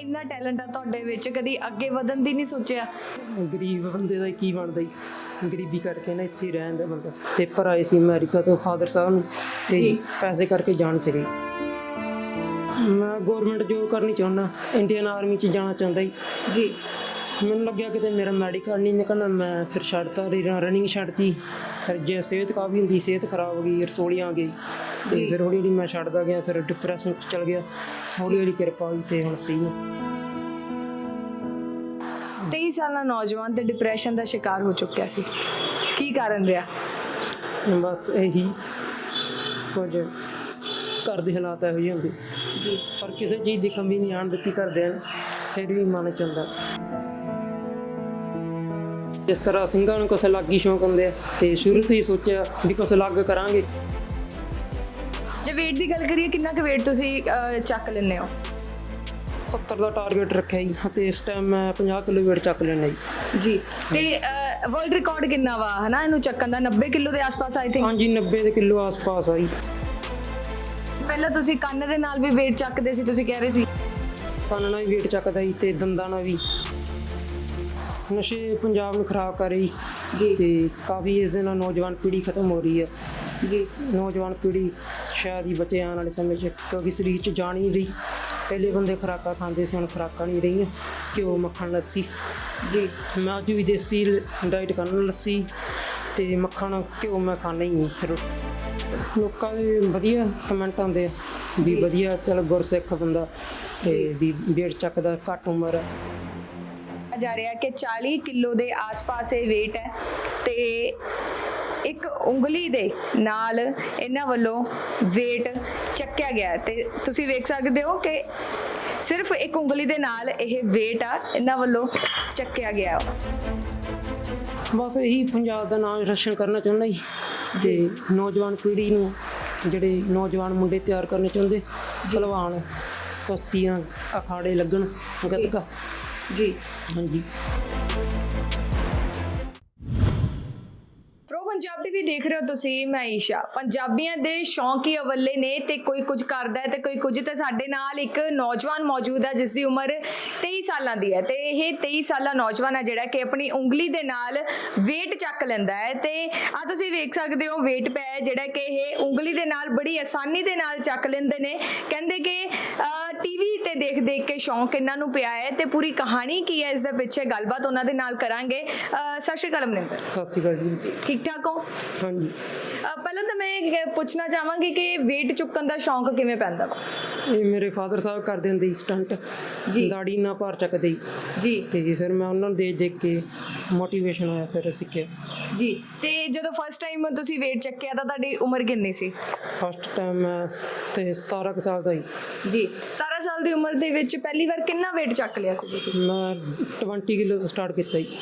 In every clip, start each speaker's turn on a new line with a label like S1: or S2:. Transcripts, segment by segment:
S1: ਇੰਨਾ ਟੈਲੈਂਟ ਆ ਤੁਹਾਡੇ ਵਿੱਚ ਕਦੀ ਅੱਗੇ ਵਧਣ ਦੀ ਨਹੀਂ ਸੋਚਿਆ?
S2: ਗਰੀਬ ਬੰਦੇ ਦਾ ਕੀ ਬਣਦਾ ਜੀ? ਗਰੀਬੀ ਕਰਕੇ ਨਾ ਇੱਥੇ ਹੀ ਰਹਿਣ ਦਾ ਬੰਦਾ। ਪੇਪਰ ਆਏ ਸੀ ਅਮਰੀਕਾ ਤੋਂ ਫਾਦਰ ਸਾਹਿਬ ਨੂੰ ਤੇ। ਪੈਸੇ ਕਰਕੇ ਜਾਣ ਸੀਗੇ। ਮੈਂ ਗਵਰਨਮੈਂਟ ਜੋਬ ਕਰਨੀ ਚਾਹੁੰਦਾ ਇੰਡੀਅਨ ਆਰਮੀ ਚ ਜਾਣਾ ਚਾਹੁੰਦਾ ਜੀ।
S1: ਜੀ।
S2: ਮੈਨੂੰ ਲੱਗਿਆ ਕਿਤੇ ਮੇਰਾ ਮੈਡੀਕਲ ਨਹੀਂ ਨਿਕਲਣਾ ਮੈਂ ਫਿਰ ਛੱਡਤਾ ਰਨਿੰਗ ਛੱਡਤੀ। ਫਿਰ ਜੇ ਸਿਹਤ ਕਾਫੀ ਹੁੰਦੀ ਸਿਹਤ ਖਰਾਬ ਹੋ ਗਈ ਰਸੋਲੀਆਂ ਆ ਗਈ। ਤੇ ਫਿਰ ਹੌਲੀ ਹੌਲੀ ਮੈਂ ਛੱਡਦਾ ਗਿਆ ਫਿਰ ਡਿਪਰੈਸ਼ਨ ਚ ਚਲ ਗਿਆ। ਹੌਲੀ ਹੌਲੀ ਕਿਰਪਾ ਹੋਈ ਤੇ ਹੁਣ ਸਹੀ ਹੈ
S1: 23 ਸਾਲਾਂ ਨੌਜਵਾਨ ਤੇ ਡਿਪਰੈਸ਼ਨ ਦਾ ਸ਼ਿਕਾਰ ਹੋ ਚੁੱਕਿਆ ਸੀ। ਕੀ ਕਾਰਨ ਰਿਹਾ?
S2: ਬਸ ਇਹੀ ਕੁਝ ਘਰ ਦੇ ਹਾਲਾਤ ਇਹੋ ਜਿਹੇ ਹੁੰਦੇ।
S1: ਜੀ।
S2: ਪਰ ਕਿਸੇ ਚੀਜ਼ ਦੀ ਕਮੀ ਨਹੀਂ ਆਣ ਦਿੱਤੀ ਘਰਦਿਆਂ ਨੇ ਫਿਰ ਵੀ ਮਨ ਚ ਹੁੰਦਾ ਜਿਸ ਤਰ੍ਹਾਂ ਸਿੰਘਾਂ ਨੂੰ ਕੁਛ ਅਲੱਗ ਹੀ ਸ਼ੌਂਕ ਹੁੰਦੇ ਆ ਤੇ ਸ਼ੁਰੂ ਤੋਂ ਹੀ ਸੋਚਿਆ ਵੀ ਕੁਛ ਅਲੱਗ ਕਰਾਂਗੇ।
S1: ਜੇ weight ਦੀ ਗੱਲ ਕਰੀਏ ਕਿੰਨਾ ਕੁ weight ਤੁਸੀਂ ਚੱਕ ਲੈਂਦੇ ਹੋ?
S2: 70 ਦਾ ਟਾਰਗੇਟ ਰੱਖਿਆ ਜੀ ਤੇ ਇਸ ਟਾਈਮ ਮੈਂ 50 ਕਿਲੋ weight ਚੱਕ ਲੈਣਾ ਜੀ।
S1: ਜੀ ਤੇ ਵਰਲਡ ਰਿਕਾਰਡ ਕਿੰਨਾ ਵਾ? ਹਨਾ ਇਹਨੂੰ ਚੱਕਣ ਦਾ 90 ਕਿਲੋ ਦੇ ਆਸ-ਪਾਸ ਆਈ ਥਿੰਕ
S2: ਹਾਂਜੀ 90 ਦੇ ਕਿਲੋ ਆਸ-ਪਾਸ ਆ ਜੀ।
S1: ਪਹਿਲਾਂ ਤੁਸੀਂ ਕੰਨ ਦੇ ਨਾਲ ਵੀ weight ਚੱਕਦੇ ਸੀ ਤੁਸੀਂ ਕਹਿ ਰਹੇ ਸੀ?
S2: ਕੰਨ ਨਾਲ ਵੀ weight ਚੱਕਦਾ ਜੀ ਤੇ ਦੰਦਾਂ ਨਾਲ ਵੀ। ਨਸ਼ੇ ਪੰਜਾਬ ਨੂੰ ਖਰਾਬ ਕਰ ਰਹੀ।
S1: ਜੀ।
S2: ਤੇ ਕਾਫੀ ਇਸ ਦੇ ਨਾਲ ਨੌਜਵਾਨ ਪੀੜ੍ਹੀ ਖਤਮ ਹੋ ਰਹੀ ਹੈ।
S1: ਜੀ।
S2: ਨੌਜਵਾਨ ਪੀੜ੍ਹੀ ਸ਼ਾਇਦ ਹੀ ਬਚੇ ਆਉਣ ਵਾਲੇ ਸਮੇਂ 'ਚ ਕਿਉਂਕਿ ਸਰੀਰ 'ਚ ਜਾਣ ਹੀ ਨਹੀਂ ਰਹੀ। ਪਹਿਲੇ ਬੰਦੇ ਖੁਰਾਕਾਂ ਖਾਂਦੇ ਸੀ ਹੁਣ ਖੁਰਾਕਾਂ ਨਹੀਂ ਰਹੀਆਂ। ਘਿਓ ਮੱਖਣ ਲੱਸੀ।
S1: ਜੀ।
S2: ਮੈਂ ਅੱਜ ਵੀ ਦੇਸੀ ਡਾਈਟ ਕਰਨਾ ਲੱਸੀ ਤੇ ਮੱਖਣ ਘਿਓ ਮੈਂ ਖਾਣਾ ਹੀ ਨਹੀਂ ਰੋ- ਲੋਕਾਂ ਦੇ ਵਧੀਆ ਕਮੈਂਟ ਆਉਂਦੇ ਆ ਵੀ ਵਧੀਆ ਚਲ ਗੁਰਸਿੱਖ ਬੰਦਾ ਤੇ ਵੀ ਬੇੜ ਚੱਕਦਾ ਘੱਟ ਉਮਰ।
S1: ਜਾ ਰਿਹਾ ਕਿ 40 ਕਿਲੋ ਦੇ ਆਸ-ਪਾਸ ਇਹ weight ਹੈ ਤੇ ਇੱਕ ਉਂਗਲੀ ਦੇ ਨਾਲ ਇਹਨਾਂ ਵੱਲੋਂ weight ਚੱਕਿਆ ਗਿਆ ਤੇ ਤੁਸੀਂ ਵੇਖ ਸਕਦੇ ਹੋ ਕਿ ਸਿਰਫ ਇੱਕ ਉਂਗਲੀ ਦੇ ਨਾਲ ਇਹ weight ਆ ਇਹਨਾਂ ਵੱਲੋਂ ਚੱਕਿਆ ਗਿਆ
S2: ਬਸ ਇਹੀ ਪੰਜਾਬ ਦਾ ਨਾਮ ਰੋਸ਼ਨ ਕਰਨਾ ਚਾਹੁੰਦਾ ਜੀ। ਤੇ ਨੌਜਵਾਨ ਪੀੜ੍ਹੀ ਨੂੰ ਜਿਹੜੇ ਨੌਜਵਾਨ ਮੁੰਡੇ ਤਿਆਰ ਕਰਨੇ ਚਾਹੁੰਦੇ ਭਲਵਾਨ ਕੁਸ਼ਤੀਆਂ ਅਖਾੜੇ ਲੱਗਣ ਗੱਤਕਾ।
S1: ਜੀ।
S2: ਹਾਂਜੀ।
S1: ਪੰਜਾਬ ਟੀਵੀ ਦੇਖ ਰਹੇ ਹੋ ਤੁਸੀਂ ਮੈਂ ਈਸ਼ਾ। ਪੰਜਾਬੀਆਂ ਦੇ ਸ਼ੌਂਕ ਹੀ ਅਵੱਲੇ ਨੇ ਤੇ ਕੋਈ ਕੁਝ ਕਰਦਾ ਹੈ ਤੇ ਕੋਈ ਕੁਝ ਤੇ ਸਾਡੇ ਨਾਲ ਇੱਕ ਨੌਜਵਾਨ ਮੌਜੂਦ ਹੈ ਜਿਸ ਦੀ ਉਮਰ 23 ਸਾਲਾਂ ਦੀ ਹੈ ਤੇ ਇਹ 23 ਸਾਲਾ ਨੌਜਵਾਨ ਹੈ ਜਿਹੜਾ ਕਿ ਆਪਣੀ ਉਂਗਲੀ ਦੇ ਨਾਲ weight ਚੱਕ ਲੈਂਦਾ ਹੈ ਤੇ ਆ ਤੁਸੀਂ ਵੇਖ ਸਕਦੇ ਹੋ weight ਹੈ ਜਿਹੜਾ ਕਿ ਇਹ ਉਂਗਲੀ ਦੇ ਨਾਲ ਬੜੀ ਆਸਾਨੀ ਦੇ ਨਾਲ ਚੱਕ ਲੈਂਦੇ ਨੇ। ਕਹਿੰਦੇ ਕਿ ਟੀਵੀ ਤੇ ਦੇਖ ਦੇਖ ਕੇ ਸ਼ੌਂਕ ਇਹਨਾਂ ਨੂੰ ਪਿਆ ਹੈ ਤੇ ਪੂਰੀ ਕਹਾਣੀ ਕੀ ਹੈ ਇਸ ਦੇ ਪਿੱਛੇ ਗੱਲਬਾਤ ਉਹਨਾਂ ਦੇ ਨਾਲ ਕਰਾਂਗੇ। ਸਤਿ ਸ਼੍ਰੀ ਅਕਾਲ ਮਨਿੰਦਰ
S2: ਸਤਿ ਸ਼੍ਰੀ ਅਕਾਲ ਜੀ।
S1: ਠੀਕ ਠਾਕ ਹੋ
S2: ਹਾਂਜੀ।
S1: ਅਹ ਪਹਿਲਾਂ ਤਾਂ ਮੈਂ ਇਹ ਪੁੱਛਣਾ ਚਾਹਾਂਗੀ ਕਿ weight ਚੁੱਕਣ ਦਾ ਸ਼ੌਂਕ ਕਿਵੇਂ ਪੈਂਦਾ? ਵਾ
S2: ਇਹ ਮੇਰੇ ਫਾਦਰ ਸਾਹਿਬ ਕਰਦੇ ਹੁੰਦੇ ਸੀ ਸਟੰਟ
S1: ਜੀ।
S2: ਦਾੜੀ ਨਾ ਭਾਰ ਚੱਕਦੇ ਸੀ।
S1: ਜੀ।
S2: ਤੇ ਫਿਰ ਮੈਂ ਉਹਨਾਂ ਨੂੰ ਦੇਖ ਦੇਖ ਕੇ ਮੋਟੀਵੇਸ਼ਨ ਆਇਆ ਫਿਰ ਸਿੱਖਿਆ।
S1: ਜੀ। ਤੇ ਜਦੋਂ ਫਸਟ ਟਾਈਮ ਤੁਸੀਂ weight ਚੱਕਿਆ ਤਾਂ ਤੁਹਾਡੀ ਉਮਰ ਕਿੰਨੀ ਸੀ?
S2: ਫਸਟ ਟਾਈਮ ਮੈਂ ਤੇ 17 ਕੁ ਸਾਲ ਦਾ ਸੀ।
S1: ਜੀ। 17 ਸਾਲ ਦੀ ਉਮਰ ਦੇ ਵਿੱਚ ਪਹਿਲੀ ਵਾਰ ਕਿੰਨਾ weight ਚੱਕ ਲਿਆ ਸੀ ਤੁਸੀਂ?
S2: ਮੈਂ 20 ਕਿਲੋ ਤੋਂ ਸਟਾਰਟ ਕੀਤਾ ਜੀ।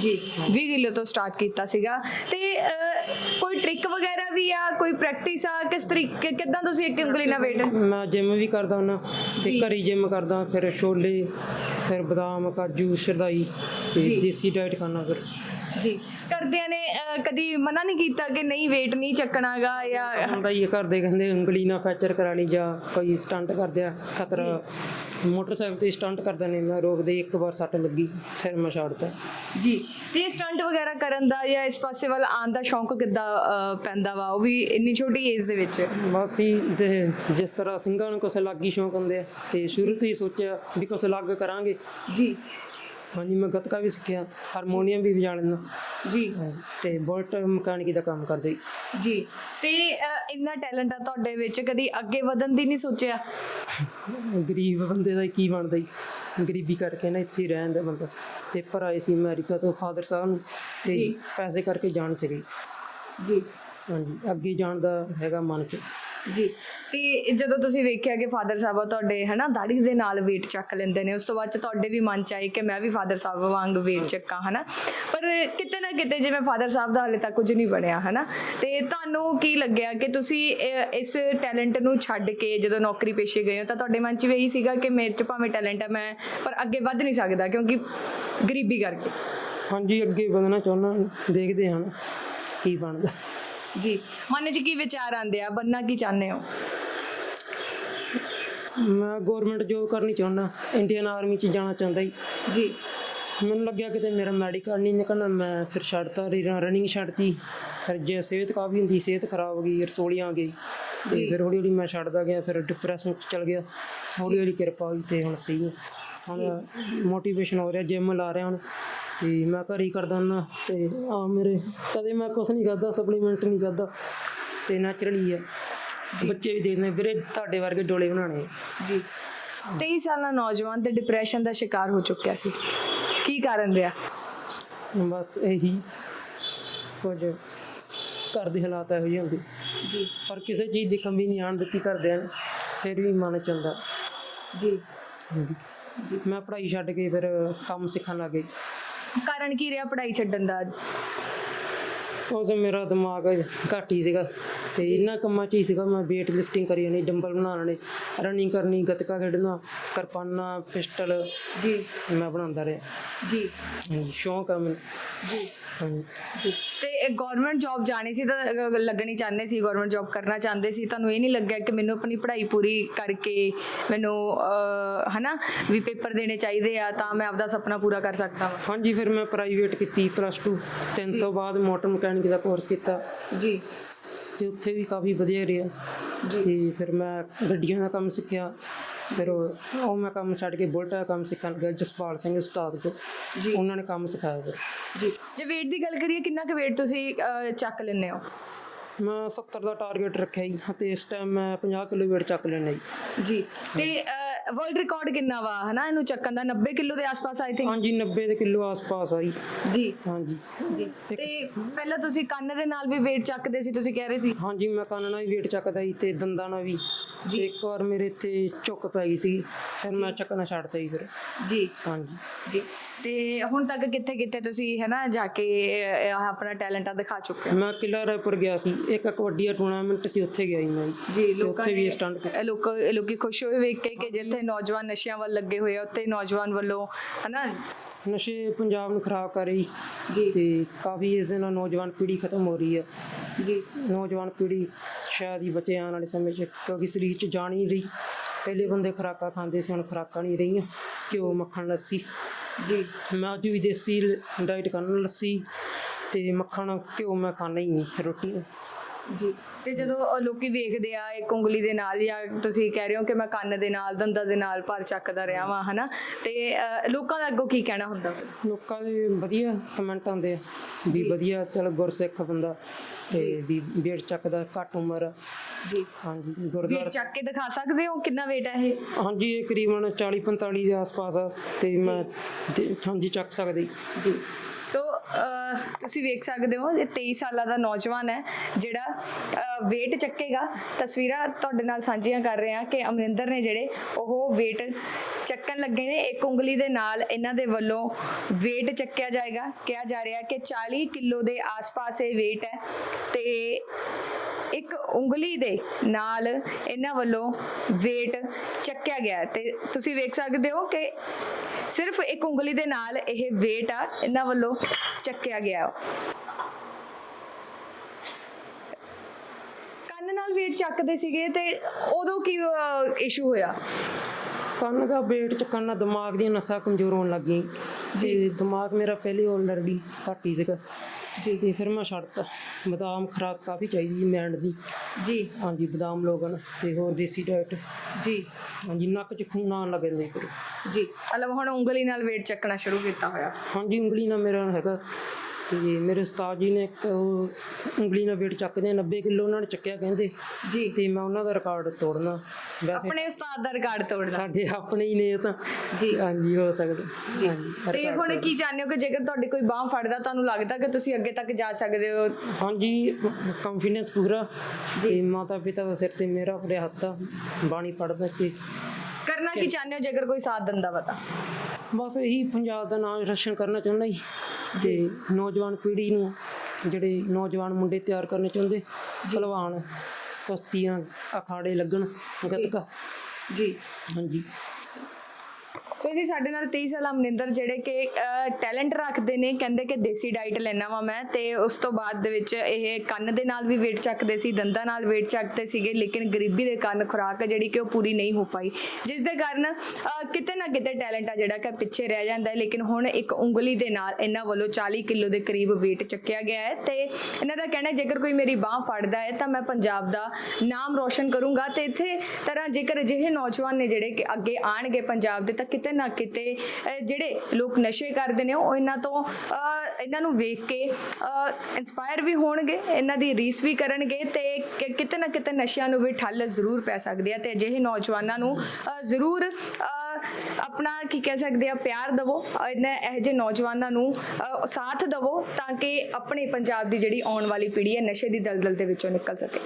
S1: ਜੀ। 20 ਕਿਲੋ ਤੋਂ ਸਟਾਰਟ ਕੀਤਾ ਸੀਗਾ। ਤੇ ਕੋਈ ਟ੍ਰਿਕ ਵਗੈਰਾ ਵੀ ਆ? ਕੋਈ ਪ੍ਰੈਕਟਿਸ ਆ? ਕਿਸ ਤਰੀਕੇ ਕਿਦਾਂ ਤੁਸੀਂ ਇੱਕ ਉਂਗਲੀ ਨਾਲ weight
S2: ਮੈਂ ਜਿਮ ਵੀ ਕਰਦਾ ਹੁੰਦਾ। ਤੇ ਘਰੀ ਜਿਮ ਕਰਦਾ ਫਿਰ ਛੋਲੇ ਫਿਰ ਬਦਾਮ ਕਾਜੂ ਸ਼ਰਦਾਈ ਤੇ। ਦੇਸੀ ਡਾਈਟ ਖਾਣਾ ਫਿਰ।
S1: ਜੀ। ਕਰਦਿਆਂ ਨੇ ਅਹ, ਕਦੀ ਮਨਾ ਨਹੀਂ ਕੀਤਾ ਕਿ ਨਹੀਂ weight ਨਹੀਂ ਚੱਕਣਾਗਾ ਜਾਂ
S2: ਹੁੰਦਾ ਹੀ ਘਰ ਦੇ ਕਹਿੰਦੇ ਉਂਗਲੀ ਨਾਲ ਫ੍ਰੈਕਚਰ ਕਰਾਣੀ ਜਾਂ ਕੋਈ ਸਟੰਟ ਕਰਦੇ ਆ ਖਤਰਾ। ਮੋਟਰਸਾਈਕਲ ਤੇ ਸਟੰਟ ਕਰਦੇ ਨੇ ਮੈਂ ਰੋਕਦੇ ਇੱਕ ਵਾਰ ਸੱਟ ਲੱਗੀ ਫਿਰ ਮੈਂ ਛੱਡਤਾ।
S1: ਜੀ। ਤੇ ਸਟੰਟ ਵਗੈਰਾ ਕਰਨ ਦਾ ਜਾਂ ਇਸ ਪਾਸੇ ਵੱਲ ਆਉਣ ਦਾ ਸ਼ੌਂਕ ਕਿੱਦਾਂ ਅਹ, ਪੈਂਦਾ ਵਾ? ਉਹ ਵੀ ਇੰਨੀ ਛੋਟੀ ਏਜ ਦੇ ਵਿੱਚ।
S2: ਬਸ ਹੀ ਤੇ ਜਿਸ ਤਰ੍ਹਾਂ ਸਿੰਘਾਂ ਨੂੰ ਕੁਛ ਅਲੱਗ ਹੀ ਸ਼ੌਂਕ ਹੁੰਦੇ ਆ ਤੇ ਸ਼ੁਰੂ ਤੋਂ ਹੀ ਸੋਚਿਆ ਵੀ ਕੁਛ ਅਲੱਗ ਕਰਾਂਗੇ।
S1: ਜੀ।
S2: ਹਾਂਜੀ ਮੈਂ ਗੱਤਕਾ ਵੀ ਸਿੱਖਿਆ ਹਾਰਮੋਨੀਅਮ ਵੀ ਵਜਾ ਲੈਂਦਾ
S1: ਜੀ।
S2: ਤੇ ਬੁਲਟ ਮਕੈਨਿਕੀ ਦਾ ਕੰਮ ਕਰਦੇ।
S1: ਜੀ ਤੇ ਅਹ, ਇੰਨਾ ਟੈਲੈਂਟ ਆ ਤੁਹਾਡੇ ਵਿੱਚ ਕਦੀ ਅੱਗੇ ਵਧਣ ਦੀ ਨਹੀਂ ਸੋਚਿਆ?
S2: ਗਰੀਬ ਬੰਦੇ ਦਾ ਕੀ ਬਣਦਾ ਜੀ? ਗਰੀਬੀ ਕਰਕੇ ਨਾ ਇੱਥੇ ਹੀ ਰਹਿਣ ਦਾ ਬੰਦਾ। ਪੇਪਰ ਆਏ ਸੀ ਅਮਰੀਕਾ ਤੋਂ ਫਾਦਰ ਸਾਹਿਬ ਨੂੰ ਤੇ
S1: ਜੀ।
S2: ਪੈਸੇ ਕਰਕੇ ਜਾਣ ਸੀਗੇ।
S1: ਜੀ।
S2: ਹਾਂਜੀ ਅੱਗੇ ਜਾਣ ਦਾ ਹੈਗਾ ਮਨ ਚ।
S1: ਜੀ। ਤੇ ਜਦੋਂ ਤੁਸੀਂ ਵੇਖਿਆ ਕਿ ਫਾਦਰ ਸਾਹਿਬ ਤੁਹਾਡੇ ਹਨਾ ਦਾੜੀ ਦੇ ਨਾਲ weight ਚੱਕ ਲੈਂਦੇ ਨੇ ਉਸ ਤੋਂ ਬਾਅਦ ਤੁਹਾਡੇ ਵੀ ਮਨ ਚ ਆਈ ਕਿ ਮੈਂ ਵੀ ਫਾਦਰ ਸਾਹਿਬ ਵਾਂਗ weight ਚੱਕਾਂ ਹਨਾ। ਪਰ ਕਿਤੇ ਨਾ ਕਿਤੇ ਜਿਵੇਂ ਫਾਦਰ ਸਾਹਿਬ ਦਾ ਹਾਲੇ ਤੱਕ ਕੁਝ ਨਹੀਂ ਬਣਿਆ ਹਨਾ। ਤੇ ਤੁਹਾਨੂੰ ਕੀ ਲੱਗਿਆ ਕਿ ਤੁਸੀਂ ਇਸ ਟੈਲੈਂਟ ਨੂੰ ਛੱਡ ਕੇ ਜਦੋਂ ਨੌਕਰੀ ਪੇਸ਼ੇ ਗਏ ਹੋ ਤਾਂ ਤੁਹਾਡੇ ਮਨ ਚ ਵੀ ਇਹੀ ਸੀਗਾ ਕਿ ਮੇਰੇ ਚ ਭਾਵੇਂ ਟੈਲੈਂਟ ਹੈ ਮੈਂ ਪਰ ਅੱਗੇ ਵੱਧ ਨਹੀਂ ਸਕਦਾ ਕਿਉਂਕਿ ਗਰੀਬੀ ਕਰਕੇ?
S2: ਹਾਂਜੀ ਅੱਗੇ ਵਧਣਾ ਚਾਹੁੰਦਾ ਦੇਖਦੇ ਹਾਂ ਕੀ ਬਣਦਾ।
S1: ਜੀ। ਮਨ ਚ ਕੀ ਵਿਚਾਰ ਆਉਂਦੇ ਆ? ਬੰਨਾ ਕੀ ਚਾਹੁੰਦੇ ਹੋ?
S2: ਮੈਂ ਗਵਰਨਮੈਂਟ ਜੋਬ ਕਰਨੀ ਚਾਹੁੰਦਾ। ਇੰਡੀਅਨ ਆਰਮੀ ਚ ਜਾਣਾ ਚਾਹੁੰਦਾ ਜੀ।
S1: ਜੀ।
S2: ਮੈਨੂੰ ਲੱਗਿਆ ਕਿਤੇ ਮੇਰਾ ਮੈਡੀਕਲ ਨਹੀਂ ਨਿਕਲਣਾ ਮੈਂ ਫਿਰ ਛੱਡਤਾ ਰਨਿੰਗ ਛੱਡਤੀ। ਫਿਰ ਜੇ ਸਿਹਤ ਕਾਫੀ ਹੁੰਦੀ ਸਿਹਤ ਖਰਾਬ ਹੋ ਗਈ ਰਸੋਲੀਆਂ ਆ ਗਈ ਤੇ ਫਿਰ ਹੌਲੀ ਹੌਲੀ ਮੈਂ ਛੱਡਦਾ ਗਿਆ ਫਿਰ ਡਿਪਰੈਸ਼ਨ ਚ ਚਲ ਗਿਆ। ਹੌਲੀ ਹੌਲੀ ਕਿਰਪਾ ਹੋਈ ਤੇ ਹੁਣ ਸਹੀ ਹੁਣ ਮੋਟੀਵੇਸ਼ਨ ਹੋ ਰਿਹਾ ਜਿਮ ਲਾ ਰਿਹਾ ਹੁਣ। ਤੇ ਮੈਂ ਘਰ ਹੀ ਕਰਦਾ ਹੁੰਦਾ ਤੇ ਆ ਮੇਰੇ ਕਦੇ ਮੈਂ ਕੁਛ ਨਹੀਂ ਕਰਦਾ ਸਪਲੀਮੈਂਟ ਨਹੀਂ ਕਰਦਾ ਤੇ ਨੈਚੁਰਲੀ ਆ। ਬੱਚੇ ਵੀ ਦੇਖਦੇ ਵੀਰੇ ਤੁਹਾਡੇ ਵਰਗੇ ਡੋਲੇ ਬਣਾਣੇ।
S1: ਜੀ। 23 ਸਾਲਾਂ ਨੌਜਵਾਨ ਤੇ ਡਿਪਰੈਸ਼ਨ ਦਾ ਸ਼ਿਕਾਰ ਹੋ ਚੁੱਕਿਆ ਸੀ। ਕੀ ਕਾਰਨ ਰਿਹਾ?
S2: ਬਸ ਇਹੀ ਕੁਝ ਘਰ ਦੇ ਹਾਲਾਤ ਇਹੋ ਜਿਹੇ ਹੁੰਦੇ।
S1: ਜੀ।
S2: ਪਰ ਕਿਸੇ ਚੀਜ਼ ਦੀ ਕਮੀ ਨਹੀਂ ਆਣ ਦਿੱਤੀ ਘਰਦਿਆਂ ਨੇ ਫਿਰ ਵੀ ਮਨ ਚੰਦਾ
S1: ਜੀ।
S2: ਜੀ। ਮੈਂ ਪੜ੍ਹਾਈ ਛੱਡ ਕੇ ਫਿਰ ਕੰਮ ਸਿੱਖਣ ਲੱਗ ਗਈ।
S1: ਕਾਰਨ ਕੀ ਰਿਹਾ ਪੜ੍ਹਾਈ ਛੱਡਣ ਦਾ?
S2: ਉਸ ਮੇਰਾ ਦਿਮਾਗ ਘੱਟ ਹੀ ਸੀਗਾ। ਤੇ ਇਹਨਾਂ ਕੰਮਾਂ 'ਚ ਹੀ ਸੀਗਾ ਮੈਂ weight lifting ਕਰੀ ਜਾਣੀ ਡੰਬਲ ਬਣਾਉਣੇ ਰਨਿੰਗ ਕਰਨੀ ਗੱਤਕਾ ਖੇਡਣਾ ਕਿਰਪਾਨਾਂ ਪਿਸਟਲ
S1: ਜੀ।
S2: ਮੈਂ ਬਣਾਉਂਦਾ ਰਿਹਾ।
S1: ਜੀ।
S2: ਸ਼ੌਂਕ ਆ ਮੈਨੂੰ।
S1: ਜੀ। ਜੀ। ਤੇ ਗਵਰਨਮੈਂਟ ਜੌਬ ਜਾਣੀ ਸੀ ਤਾਂ ਲੱਗਣੀ ਚਾਹੁੰਦੇ ਸੀ ਗਵਰਨਮੈਂਟ ਜੌਬ ਕਰਨਾ ਚਾਹੁੰਦੇ ਸੀ ਤੁਹਾਨੂੰ ਇਹ ਨਹੀਂ ਲੱਗਿਆ ਕਿ ਮੈਨੂੰ ਆਪਣੀ ਪੜ੍ਹਾਈ ਪੂਰੀ ਕਰਕੇ ਮੈਨੂੰ ਹਨਾ ਵੀ ਪੇਪਰ ਦੇਣੇ ਚਾਹੀਦੇ ਆ ਤਾਂ ਮੈਂ ਆਪਦਾ ਸੁਪਨਾ ਪੂਰਾ ਕਰ ਸਕਦਾ ਹਾਂ
S2: ਹਾਂਜੀ ਫਿਰ ਮੈਂ ਪ੍ਰਾਈਵੇਟ ਕੀਤੀ ਪਲੱਸ 2 ਤਿੰਨ ਤੋਂ ਬਾਅਦ ਮੋਟਰ ਮਕੈਨਿਕ ਦਾ ਕੋਰਸ ਕੀਤਾ।
S1: ਜੀ।
S2: ਤੇ ਉੱਥੇ ਵੀ ਕਾਫੀ ਵਧੀਆ ਰਿਹਾ। ਤੇ ਫਿਰ ਮੈਂ ਗੱਡੀਆਂ ਦਾ ਕੰਮ ਸਿੱਖਿਆ। ਫਿਰ ਉਹ ਉਹ ਮੈਂ ਕੰਮ ਛੱਡ ਕੇ ਬੁਲਟ ਦਾ ਕੰਮ ਸਿੱਖਣ ਗਿਆ ਜਸਪਾਲ ਸਿੰਘ ਉਸਤਾਦ ਕੋਲ।
S1: ਜੀ।
S2: ਉਹਨਾਂ ਨੇ ਕੰਮ ਸਿਖਾਇਆ ਫਿਰ।
S1: ਜੀ। ਜੇ weight ਦੀ ਗੱਲ ਕਰੀਏ ਕਿੰਨਾ ਕੁ weight ਤੁਸੀਂ ਚੱਕ ਲੈਂਦੇ ਹੋ?
S2: ਮੈਂ 70 ਦਾ ਟਾਰਗੇਟ ਰੱਖਿਆ ਜੀ ਤੇ ਇਸ ਟਾਈਮ ਮੈਂ 50 ਕਿਲੋ weight ਚੱਕ ਲੈਣਾ ਜੀ।
S1: ਜੀ। ਤੇ ਵਰਲਡ ਰਿਕਾਰਡ ਕਿੰਨਾ ਵਾ ਹਨਾ? ਇਹਨੂੰ ਚੱਕਣ ਦਾ 90 ਕਿਲੋ ਦੇ ਆਸ-ਪਾਸ ਆਈ ਥਿੰਕ
S2: ਹਾਂਜੀ 90 ਦੇ ਕਿਲੋ ਆਸ-ਪਾਸ ਆ ਜੀ।
S1: ਜੀ।
S2: ਹਾਂਜੀ।
S1: ਜੀ। ਤੇ ਪਹਿਲਾਂ ਤੁਸੀਂ ਕੰਨ ਦੇ ਨਾਲ ਵੀ weight ਚੱਕਦੇ ਸੀ ਤੁਸੀਂ ਕਹਿ ਰਹੇ ਸੀ?
S2: ਹਾਂਜੀ ਮੈਂ ਕੰਨ ਨਾਲ ਵੀ weight ਚੱਕਦਾ ਜੀ ਤੇ ਦੰਦਾਂ ਨਾਲ ਵੀ। ਤੇ ਇੱਕ ਵਾਰ ਮੇਰੇ ਇੱਥੇ ਝੁੱਕ ਪੈ ਗਈ ਸੀ ਫਿਰ ਮੈਂ ਚੱਕਣਾ ਛੱਡਤਾ ਜੀ ਫਿਰ।
S1: ਜੀ।
S2: ਹਾਂਜੀ।
S1: ਜੀ। ਤੇ ਹੁਣ ਤੱਕ ਕਿੱਥੇ ਕਿੱਥੇ ਤੁਸੀਂ ਹਨਾ ਜਾ ਕੇ ਆਪਣਾ ਟੈਲੈਂਟ ਆ ਦਿਖਾ ਚੁੱਕੇ ਹੋ?
S2: ਮੈਂ ਕਿਲਾ ਰਾਏਪੁਰ ਗਿਆ ਸੀ। ਇੱਕ ਕਬੱਡੀ ਟੂਰਨਾਮੈਂਟ ਸੀ ਉੱਥੇ ਗਿਆ ਜੀ ਮੈਂ।
S1: ਜੀ
S2: ਤੇ
S1: ਲੋਕਾਂ
S2: ਉੱਥੇ ਵੀ ਸਟੰਟ
S1: ਲੋਕ ਲੋਕੀ ਖੁਸ਼ ਹੋਏ ਵੇਖ ਕੇ ਕਿ ਜਿੱਥੇ ਨੌਜਵਾਨ ਨਸ਼ਿਆਂ ਵੱਲ ਲੱਗੇ ਹੋਏ ਆ ਉੱਥੇ ਨੌਜਵਾਨ ਵੱਲੋਂ ਹਨਾ?
S2: ਨਸ਼ੇ ਪੰਜਾਬ ਨੂੰ ਖਰਾਬ ਕਰ ਰਹੀ।
S1: ਜੀ।
S2: ਤੇ ਕਾਫੀ ਇਸ ਦੇ ਨਾਲ ਨੌਜਵਾਨ ਪੀੜ੍ਹੀ ਖਤਮ ਹੋ ਰਹੀ ਹੈ
S1: ਜੀ।
S2: ਨੌਜਵਾਨ ਪੀੜ੍ਹੀ ਸ਼ਾਇਦ ਹੀ ਬਚੇ ਆਉਣ ਵਾਲੇ ਸਮੇਂ 'ਚ ਕਿਉਂਕਿ ਸਰੀਰ 'ਚ ਜਾਣ ਹੀ ਰਹੀ। ਪਹਿਲੇ ਬੰਦੇ ਖੁਰਾਕਾਂ ਖਾਂਦੇ ਸੀ ਹੁਣ ਖੁਰਾਕਾਂ ਨਹੀਂ ਰਹੀਆਂ। ਘਿਓ ਮੱਖਣ ਲੱਸੀ।
S1: ਜੀ।
S2: ਮੈਂ ਅੱਜ ਵੀ ਦੇਸੀ ਡਾਈਟ ਕਰਨਾ ਲੱਸੀ। ਤੇ ਮੱਖਣ ਘਿਓ ਮੈਂ ਖਾਣਾ ਹੀ ਰੋਟੀ।
S1: ਜੀ। ਤੇ ਜਦੋਂ ਉਹ ਲੋਕੀ ਵੇਖਦੇ ਆ ਇੱਕ ਉਂਗਲੀ ਦੇ ਨਾਲ ਜਾਂ ਤੁਸੀਂ ਕਹਿ ਰਹੇ ਹੋ ਕਿ ਮੈਂ ਕੰਨ ਦੇ ਨਾਲ ਦੰਦਾਂ ਦੇ ਨਾਲ ਪਰ ਚੱਕਦਾ ਰਿਹਾ ਵਾਂ ਹਨਾ? ਤੇ ਲੋਕਾਂ ਦਾ ਅੱਗੋਂ ਕੀ ਕਹਿਣਾ ਹੁੰਦਾ?
S2: ਲੋਕਾਂ ਦੇ ਵਧੀਆ ਕਮੈਂਟ ਆਉਂਦੇ ਆ ਵੀ ਵਧੀਆ ਚਲ ਗੁਰਸਿੱਖ ਬੰਦਾ ਤੇ ਵੀ ਬੇੜ ਚੱਕਦਾ ਘੱਟ ਉਮਰ। ਆ।
S1: ਜੀ।
S2: ਹਾਂਜੀ ਗੁਰਦੁਆਰਾ
S1: ਚੱਕ ਕੇ ਦਿਖਾ ਸਕਦੇ ਹੋ? ਕਿੰਨਾ weight ਹੈ ਇਹ?
S2: ਹਾਂਜੀ ਇਹ ਕਰੀਬਨ 40 45 ਦੇ ਆਸ-ਪਾਸ ਆ ਤੇ ਮੈਂ ਤੇ- ਹਾਂਜੀ ਚੱਕ ਸਕਦੀ।
S1: ਜੀ। ਸੋ ਤੁਸੀਂ ਵੇਖ ਸਕਦੇ ਹੋ, ਇਹ 23 ਸਾਲਾਂ ਦਾ ਨੌਜਵਾਨ ਹੈ, ਜਿਹੜਾ weight ਚੱਕੇਗਾ। ਤਸਵੀਰਾਂ ਤੁਹਾਡੇ ਨਾਲ ਸਾਂਝੀਆਂ ਕਰ ਰਹੇ ਹਾਂ ਕਿ ਅਮਰਿੰਦਰ ਨੇ ਜਿਹੜੇ ਉਹ weight ਚੱਕਣ ਲੱਗੇ ਨੇ। ਇੱਕ ਉਂਗਲੀ ਦੇ ਨਾਲ ਇਹਨਾਂ ਦੇ ਵੱਲੋਂ weight ਚੱਕਿਆ ਜਾਏਗਾ। ਕਿਹਾ ਜਾ ਰਿਹਾ ਕਿ 40 ਕਿਲੋ ਦੇ ਆਸ-ਪਾਸ ਇਹ weight ਹੈ ਤੇ ਇੱਕ ਉਂਗਲੀ ਦੇ ਨਾਲ ਇਹਨਾਂ ਵੱਲੋਂ weight ਚੱਕਿਆ ਗਿਆ ਹੈ। ਤੇ ਤੁਸੀਂ ਵੇਖ ਸਕਦੇ ਹੋ ਕਿ ਸਿਰਫ ਇੱਕ ਉਂਗਲੀ ਦੇ ਨਾਲ ਇਹ weight ਆ ਇਹਨਾਂ ਵੱਲੋਂ ਚੱਕਿਆ ਗਿਆ ਕੰਨ ਨਾਲ weight ਚੱਕਦੇ ਸੀਗੇ ਤੇ ਉਦੋਂ ਕੀ ਇਸ਼ੂ ਹੋਇਆ?
S2: ਕੰਨ ਦਾ ਵੇਟ ਚੱਕਣ ਨਾਲ ਦਿਮਾਗ ਦੀਆਂ ਨਸਾਂ ਕਮਜ਼ੋਰ ਹੋਣ ਲੱਗ ਜੀ। ਦਿਮਾਗ ਮੇਰਾ ਪਹਿਲੇ ਆਲਰੇਡੀ ਘੱਟ ਹੀ ਸੀਗਾ। ਜੀ। ਤੇ ਫਿਰ ਮੈਂ ਛੱਡਤਾ ਬਦਾਮ ਖੁਰਾਕ ਕਾਫੀ ਚਾਹੀਦੀ ਮੈਂਡ ਦੀ।
S1: ਜੀ।
S2: ਹਾਂਜੀ ਬਦਾਮ ਲੋਗਨ ਤੇ ਹੋਰ ਦੇਸੀ ਡਾਈਟ
S1: ਜੀ।
S2: ਹਾਂਜੀ ਨੱਕ 'ਚ ਖੂਨ ਆਉਣ ਲੱਗ ਜਾਂਦੇ ਫਿਰ।
S1: ਜੀ। ਮਤਲਬ ਹੁਣ ਉਂਗਲੀ ਨਾਲ weight ਚੱਕਣਾ ਸ਼ੁਰੂ ਕੀਤਾ ਹੋਇਆ।
S2: ਹਾਂਜੀ ਉਂਗਲੀ ਨਾਲ ਮੇਰਾ ਹੈਗਾ ਤੇ ਮੇਰੇ ਉਸਤਾਦ ਜੀ ਨੇ ਇੱਕ ਉਹ ਉਂਗਲੀ ਨਾਲ ਵੇਟ ਚੱਕਦੇ ਆ 90 ਕਿਲੋ ਉਹਨਾਂ ਨੇ ਚੱਕਿਆ ਕਹਿੰਦੇ।
S1: ਜੀ।
S2: ਤੇ ਮੈਂ ਉਹਨਾਂ ਦਾ ਰਿਕਾਰਡ ਤੋੜਨਾ। ਵੈਸੇ
S1: ਆਪਣੇ ਉਸਤਾਦ ਦਾ ਰਿਕਾਰਡ ਤੋੜਨਾ।
S2: ਸਾਡੇ ਆਪਣੇ ਹੀ ਨੇ ਇਹ ਤਾਂ।
S1: ਜੀ।
S2: ਹਾਂਜੀ ਹੋ ਸਕਦਾ।
S1: ਜੀ। ਤੇ ਹੁਣ। ਕੀ ਚਾਹੁੰਦੇ ਹੋ ਕਿ ਜੇਕਰ ਤੁਹਾਡੀ ਕੋਈ ਬਾਹ ਫੜਦਾ ਤੁਹਾਨੂੰ ਲੱਗਦਾ ਕਿ ਤੁਸੀਂ ਅੱਗੇ ਤੱਕ ਜਾ ਸਕਦੇ ਹੋ?
S2: ਹਾਂਜੀ ਕੰਫੀਡੈਂਸ ਪੂਰਾ। ਤੇ ਮਾਤਾ ਪਿਤਾ ਦਾ ਸਿਰ ਤੇ ਮੇਰਾ ਆਪਣੇ ਹੱਥ ਆ ਬਾਣੀ ਪੜਦਾ ਤੇ।
S1: ਕਰਨਾ ਕੀ ਚਾਹੁੰਦੇ ਹੋ ਜੇਕਰ ਕੋਈ ਸਾਥ ਦਿੰਦਾ ਵਾ ਤਾਂ?
S2: ਬਸ ਇਹੀ ਪੰਜਾਬ ਦਾ ਨਾਮ ਰੋਸ਼ਨ ਕਰਨਾ ਚਾਹੁੰਦਾ ਜੀ। ਤੇ ਨੌਜਵਾਨ ਪੀੜ੍ਹੀ ਨੂੰ ਜਿਹੜੇ ਨੌਜਵਾਨ ਮੁੰਡੇ ਤਿਆਰ ਕਰਨੇ ਚਾਹੁੰਦੇ ਭਲਵਾਨ ਕੁਸ਼ਤੀਆਂ ਅਖਾੜੇ ਲੱਗਣ ਗੱਤਕਾ।
S1: ਜੀ।
S2: ਹਾਂਜੀ।
S1: ਸੋ ਜੀ, ਸਾਡੇ ਨਾਲ 23 ਸਾਲਾ ਮਨਿੰਦਰ ਜਿਹੜੇ ਕਿ ਟੈਲੈਂਟ ਰੱਖਦੇ ਨੇ, ਕਹਿੰਦੇ ਕਿ ਦੇਸੀ ਡਾਈਟ ਲੈਣਾ ਵਾ ਮੈਂ ਤੇ ਉਸ ਤੋਂ ਬਾਅਦ ਦੇ ਵਿੱਚ ਇਹ ਕੰਨ ਦੇ ਨਾਲ ਵੀ weight ਚੱਕਦੇ ਸੀ, ਦੰਦਾਂ ਨਾਲ weight ਚੱਕਦੇ ਸੀਗੇ, ਲੇਕਿਨ ਗਰੀਬੀ ਦੇ ਕਾਰਨ ਖੁਰਾਕ ਹੈ ਜਿਹੜੀ ਕਿ ਉਹ ਪੂਰੀ ਨਹੀਂ ਹੋ ਪਾਈ। ਜਿਸ ਦੇ ਕਾਰਨ ਕਿਤੇ ਨਾ ਕਿਤੇ ਟੈਲੈਂਟ ਆ ਜਿਹੜਾ ਕਿ ਪਿੱਛੇ ਰਹਿ ਜਾਂਦਾ ਹੈ, ਲੇਕਿਨ ਹੁਣ ਇੱਕ ਉਂਗਲੀ ਦੇ ਨਾਲ ਇਹਨਾਂ ਵੱਲੋਂ 40 ਕਿਲੋ ਦੇ ਕਰੀਬ weight ਚੱਕਿਆ ਗਿਆ ਹੈ ਤੇ ਇਹਨਾਂ ਦਾ ਕਹਿਣਾ ਜੇਕਰ ਕੋਈ ਮੇਰੀ ਬਾਹ ਫੜਦਾ ਹੈ ਤਾਂ ਮੈਂ ਪੰਜਾਬ ਦਾ ਨਾਮ ਰੋਸ਼ਨ ਕਰੂੰਗਾ ਤੇ ਇੱਥੇ ਤਰ੍ਹਾਂ ਜੇਕਰ ਅਜਿਹੇ ਨੌਜਵਾਨ ਨੇ ਜਿਹੜੇ ਕਿ ਅੱਗੇ ਆਣਗੇ ਪੰਜਾਬ ਦੇ, ਤਾਂ ਕਿਤੇ ਨਾ ਕਿਤੇ ਜਿਹੜੇ ਲੋਕ ਨਸ਼ੇ ਕਰਦੇ ਨੇ, ਉਹ ਇਹਨਾਂ ਤੋਂ ਇਹਨਾਂ ਨੂੰ ਵੇਖ ਕੇ ਇਨਸਪਾਇਰ ਵੀ ਹੋਣਗੇ, ਇਹਨਾਂ ਦੀ ਰੀਸ ਵੀ ਕਰਨਗੇ ਤੇ ਕਿਤੇ ਨਾ ਕਿਤੇ ਨਸ਼ਿਆਂ ਨੂੰ ਵੀ ਠੱਲ ਜ਼ਰੂਰ ਪੈ ਸਕਦੀ ਹੈ ਤੇ ਅਜਿਹੇ ਨੌਜਵਾਨਾਂ ਨੂੰ ਜ਼ਰੂਰ ਆਪਣਾ ਕੀ ਕਹਿ ਸਕਦੇ ਆ, ਪਿਆਰ ਦਵੋ, ਇਹਨਾਂ ਇਹੋ ਜਿਹੇ ਨੌਜਵਾਨਾਂ ਨੂੰ ਸਾਥ ਦਵੋ ਤਾਂ ਕਿ ਆਪਣੇ ਪੰਜਾਬ ਦੀ ਜਿਹੜੀ ਆਉਣ ਵਾਲੀ ਪੀੜ੍ਹੀ ਹੈ, ਨਸ਼ੇ ਦੀ ਦਲਦਲ ਦੇ ਵਿੱਚੋਂ ਨਿਕਲ ਸਕੇ।